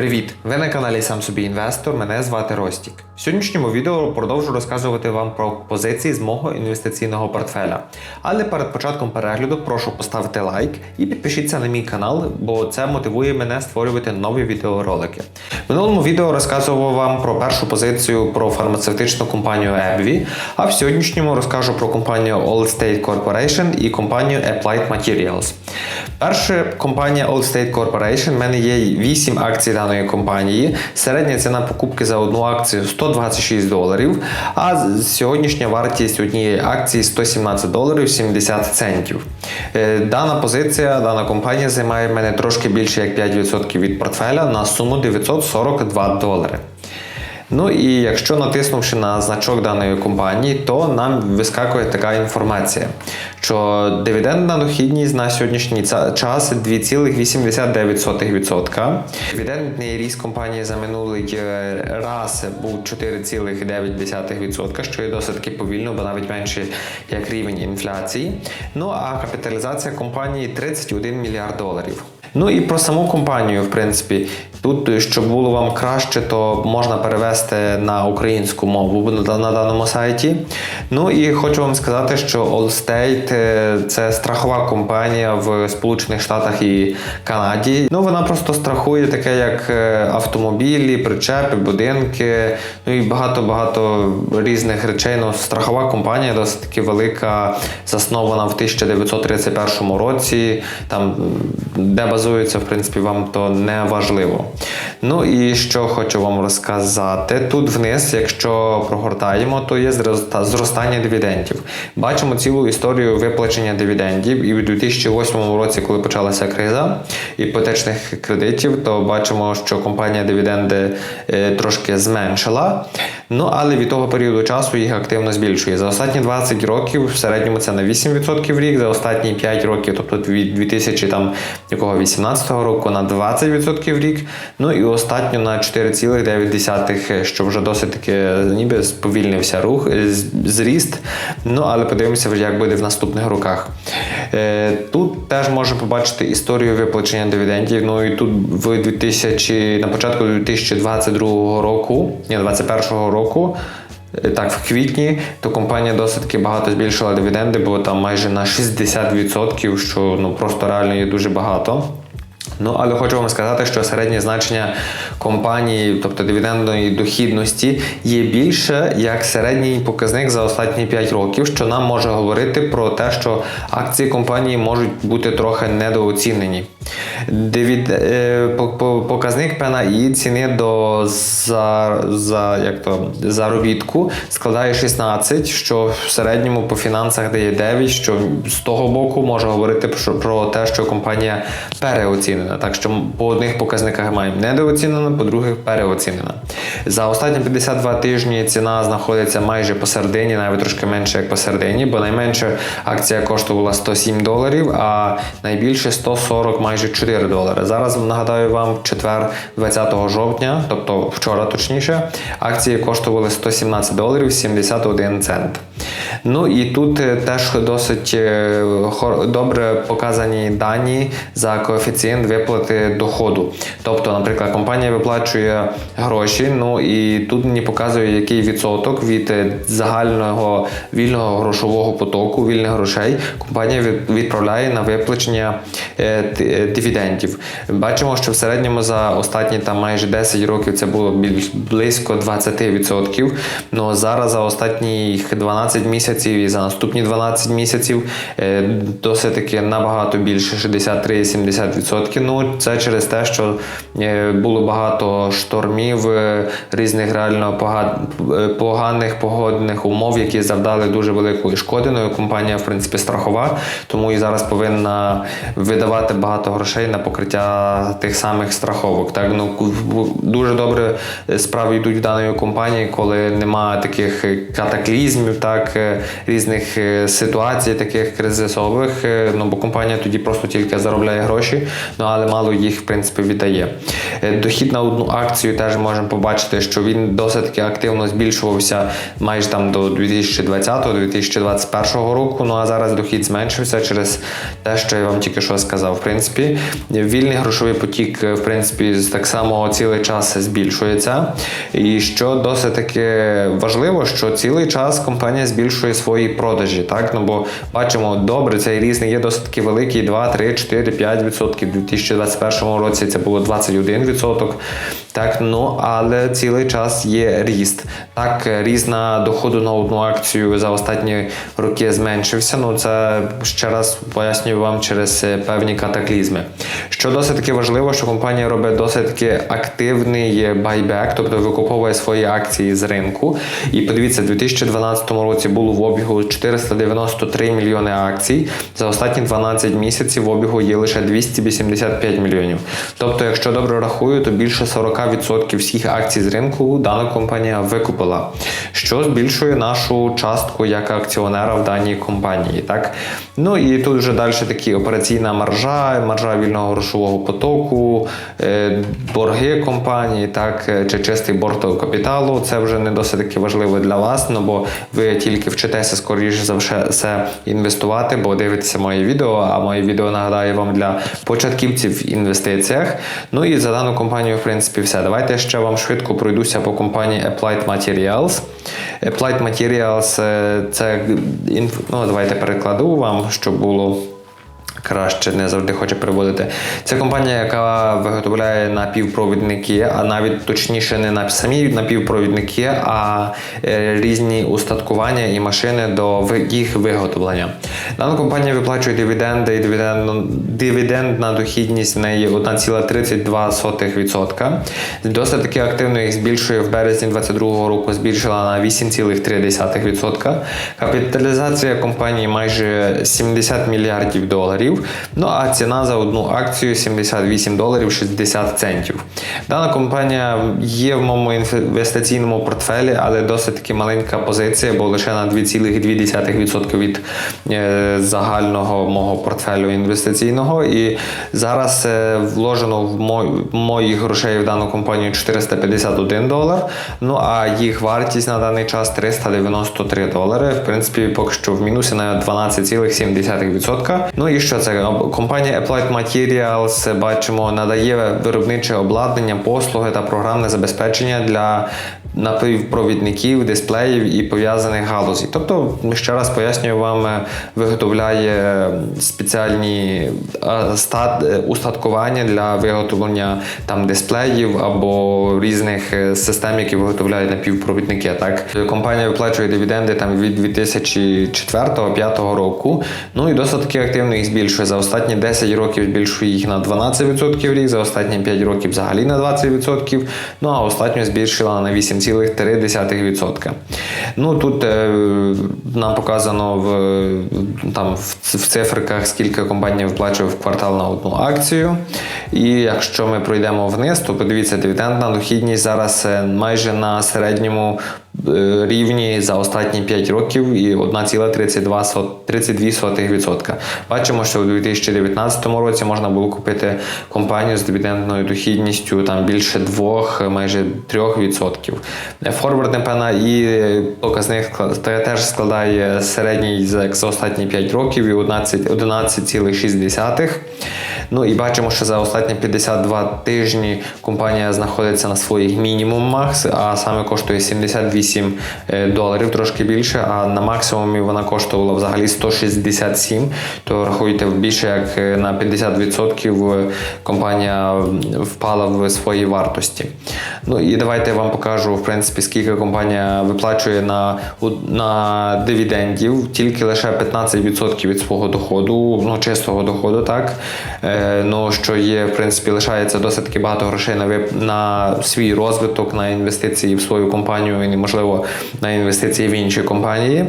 Привіт! Ви на каналі Сам собі інвестор. Мене звати Ростік. В сьогоднішньому відео продовжу розказувати вам про позиції з мого інвестиційного портфеля. Але перед початком перегляду прошу поставити лайк і підпишіться на мій канал, бо це мотивує мене створювати нові відеоролики. В минулому відео розказував вам про першу позицію про фармацевтичну компанію AbbVie, а в сьогоднішньому розкажу про компанію Allstate Corporation і компанію Applied Materials. Перша компанія Allstate Corporation. в мене є 8 акцій компанії. Середня ціна покупки за одну акцію 126 доларів. А сьогоднішня вартість однієї акції 117 доларів 70 центів. Е, Дана позиція, дана компанія займає в мене трошки більше як 5% від портфеля на суму 942 долари. Ну і якщо натиснувши на значок даної компанії, то нам вискакує така інформація, що дивідендна дохідність на сьогоднішній час 2,89%. Дивідендний ріст компанії за минулий е, раз був 4,9%, що є досить таки повільно, бо навіть менше як рівень інфляції. Ну а капіталізація компанії 31 мільярд доларів. Ну і про саму компанію, в принципі, тут, щоб було вам краще, то можна перевести на українську мову на, на даному сайті. Ну і хочу вам сказати, що Allstate е, це страхова компанія в Сполучених Штатах і Канаді. Ну вона просто страхує таке, як е, автомобілі, причепи, будинки, ну і багато-багато різних речей. Ну, страхова компанія досить таки велика, заснована в 1931 році. Там де базується, в принципі, вам то не важливо. Ну і що хочу вам розказати. Тут вниз, якщо прогортаємо, то є зростання дивідендів. Бачимо цілу історію виплачення дивідендів. І в 2008 році, коли почалася криза іпотечних кредитів, то бачимо, що компанія дивіденди е, трошки зменшила. Ну але від того періоду часу їх активно збільшує. За останні 20 років в середньому це на 8% в рік, за останні 5 років, тобто від 2018 року на 20% в рік. Ну і останньо на 4,9, що вже досить таки ніби сповільнився рух, зріст. Ну але подивимося, як буде в наступних роках. Е, Тут теж можна побачити історію виплачення дивідендів. Ну і тут в 2000, на початку 2022 року, ні, 2021 року. Е, Так, в квітні то компанія досить багато збільшила дивіденди, бо там майже на 60%, що ну просто реально є дуже багато. Ну, але хочу вам сказати, що середнє значення компанії, тобто дивідендної дохідності, є більше як середній показник за останні 5 років, що нам може говорити про те, що акції компанії можуть бути трохи недооцінені. Дивід, е, по- по- показник ПНАІ ціни до за, за, як то, заробітку складає 16, що в середньому по фінансах дає 9, що з того боку може говорити про те, що компанія переоцінена. Так що по одних показниках маємо недооцінена, по других переоцінена. За останні 52 тижні ціна знаходиться майже посередині, навіть трошки менше як посередині, бо найменша акція коштувала 107 доларів, а найбільше 140 майже 4 долари. Зараз нагадаю вам, четвер 20 жовтня, тобто вчора точніше, акції коштували 117 доларів 71 цент. Ну і тут е, теж досить е, добре показані дані за коефіцієнт виплати доходу. Тобто, наприклад, компанія виплачує гроші, ну і тут мені показує, який відсоток від е, загального вільного грошового потоку, вільних грошей компанія відправляє на виплачення дивідендів. Бачимо, що в середньому за останні там майже 10 років це було близько 20%. Ну зараз за останні 12 місяців і за наступні 12 місяців е, досить таки набагато більше 63-70%. Ну це через те, що е, було багато штормів, е, різних реально пога- поганих погодних умов, які завдали дуже великої шкоди. Ну компанія, в принципі, страхова, тому і зараз повинна видавати багато грошей на покриття тих самих страховок. Так ну дуже добре справи йдуть в даної компанії, коли немає таких катаклізмів, так е, різних е, ситуацій, таких кризисових. е, Ну бо компанія тоді просто тільки заробляє гроші. Ну але мало їх в принципі віддає. Е, Дохід на одну акцію теж можемо побачити, що він досить активно збільшувався майже там до 2020-2021 року. Ну а зараз дохід зменшився через те, що я вам тільки що сказав. В принципі, вільний грошовий потік, е, в принципі, так само цілий час збільшується. І що досить таки важливо, що цілий час компанія збільшує свої продажі. Так, ну бо бачимо, добре, цей ріст не є досить таки великий: 2, 3, 4, 5 відсотків. У 2021 році це було 21 відсоток. Так, ну але цілий час є ріст. Так, е, ріст на доходу на одну акцію за останні роки зменшився. Ну це ще раз пояснюю вам через е, певні катаклізми. Що досить таки важливо, що компанія робить досить таки активний байбек, тобто викуповує свої акції з ринку. І подивіться, у 2012 році було в обігу 493 мільйони акцій. За останні 12 місяців в обігу є лише 285 мільйонів. Тобто, якщо добре рахую, то більше 40% всіх акцій з ринку дана компанія викупила, що збільшує нашу частку як акціонера в даній компанії. Так? Ну і тут вже далі такі операційна маржа, маржа вільного грошового потоку, е, борги компанії, так, е, чи чистий борт капіталу. Це вже не досить таки важливо для вас, ну бо ви тільки вчитеся скоріше за все інвестувати, бо дивитеся моє відео, а моє відео нагадаю вам для початківців в інвестиціях. Ну і за дану компанію, в принципі, все. Давайте ще вам швидко пройдуся по компанії Applied Materials. Applied Materials е, це ну, давайте перекладу вам, щоб було. Краще не завжди хоче переводити. Це компанія, яка виготовляє напівпровідники, а навіть точніше не на самі напівпровідники, а е, різні устаткування і машини до їх виготовлення. Дана компанія виплачує дивіденди і дивіден- дивідендна дохідність в неї 1,32%. Досить таки активно їх збільшує в березні 2022 року, збільшила на 8,3%. Капіталізація компанії майже 70 мільярдів доларів. Ну а ціна за одну акцію 78 доларів 60 центів. Дана компанія є в моєму інвестиційному портфелі, але досить таки маленька позиція, бо лише на 2,2% від е, загального мого портфелю інвестиційного. І зараз е, вложено в мо- моїх грошей в дану компанію 451 долар. Ну а їх вартість на даний час 393 долари. В принципі, поки що в мінусі на 12,7%. Ну і що це? Компанія Applied Materials, бачимо, надає виробниче обладнання, послуги та програмне забезпечення для напівпровідників, дисплеїв і пов'язаних галузей. Тобто, ще раз пояснюю вам, е, виготовляє спеціальні е, стат- е, устаткування для виготовлення там дисплеїв або різних систем, які виготовляють напівпровідники. Так компанія виплачує дивіденди там від 2004-2005 року. Ну і досить таки активно їх збільшує. За останні 10 років збільшує їх на 12% рік, за останні 5 років взагалі на 20%. Ну а останню збільшила на 8,3%. Ну тут е, нам показано в, там, в, цифриках, скільки компанія виплачує в квартал на одну акцію. І якщо ми пройдемо вниз, то подивіться, дивідендна дохідність зараз е, майже на середньому е, рівні за останні 5 років і 1,32%. Бачимо, що у 2019 році можна було купити компанію з дивідендною дохідністю там більше 2, майже 3%. Форвард, напевно, і показник теж складає середній за останні 5 років і 11,6. Ну і бачимо, що за останні 52 тижні компанія знаходиться на своїх мінімумах, а саме коштує 78 е, доларів, трошки більше. А на максимумі вона коштувала взагалі 167. То рахуйте більше як е, на 50% компанія впала в своїй вартості. Ну і давайте я вам покажу, в принципі, скільки компанія виплачує на, на дивідендів, тільки лише 15% від свого доходу, ну чистого доходу, так. Ну, що є, в принципі, лишається досить багато грошей на, на свій розвиток, на інвестиції в свою компанію і, можливо, на інвестиції в інші компанії.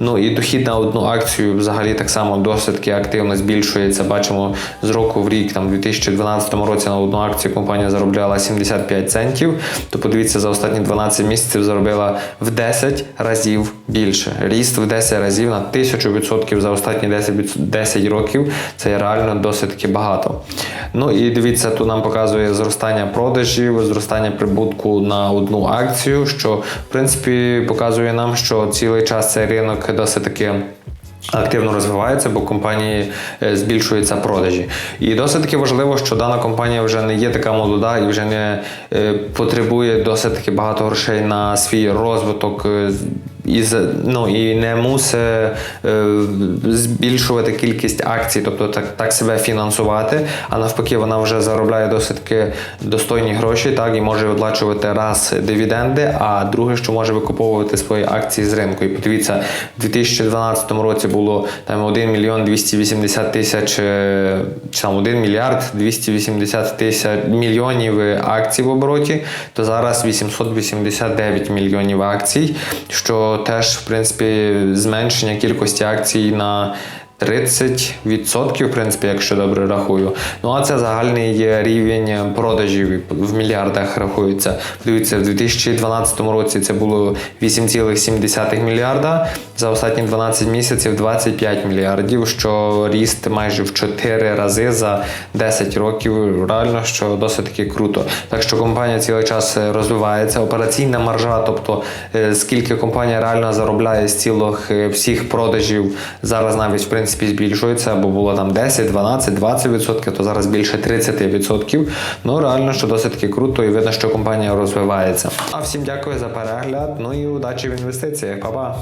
Ну і дохід на одну акцію взагалі так само досить активно збільшується. Бачимо з року в рік, там у 2012 році на одну акцію компанія заробляла 75 центів. То подивіться, за останні 12 місяців заробила в 10 разів більше. Ріст в 10 разів на 1000% за останні 10, від- 10 років. Це реально досить таки багато багато. Ну і дивіться, тут нам показує зростання продажів, зростання прибутку на одну акцію, що в принципі показує нам, що цілий час цей ринок досить таки. Активно розвивається, бо компанії е, збільшуються продажі. І досить таки важливо, що дана компанія вже не є така молода і вже не е, потребує досить таки багато грошей на свій розвиток. І, ну, і не мусить е, збільшувати кількість акцій, тобто так, так себе фінансувати, а навпаки, вона вже заробляє досить достойні гроші, так, і може виплачувати раз дивіденди, а друге, що може викуповувати свої акції з ринку. І подивіться, в 2012 році було там 1 мільйон 280 тисяч, чи там 1 мільярд 280 тисяч мільйонів акцій в обороті, то зараз 889 мільйонів акцій, що теж, в принципі, зменшення кількості акцій на 30%, в принципі, якщо добре рахую. Ну а це загальний рівень продажів в мільярдах рахується. Дивіться, в 2012 році це було 8,7 мільярда. За останні 12 місяців 25 мільярдів, що ріст майже в 4 рази за 10 років. Реально, що досить таки круто. Так що компанія цілий час розвивається. Операційна маржа, тобто е, скільки компанія реально заробляє з цілих е, всіх продажів, зараз навіть в принципі збільшується, бо було там 10, 12, 20 відсотків, то зараз більше 30 відсотків. Ну реально, що досить таки круто, і видно, що компанія розвивається. А всім дякую за перегляд. Ну і удачі в інвестиціях. Па-па!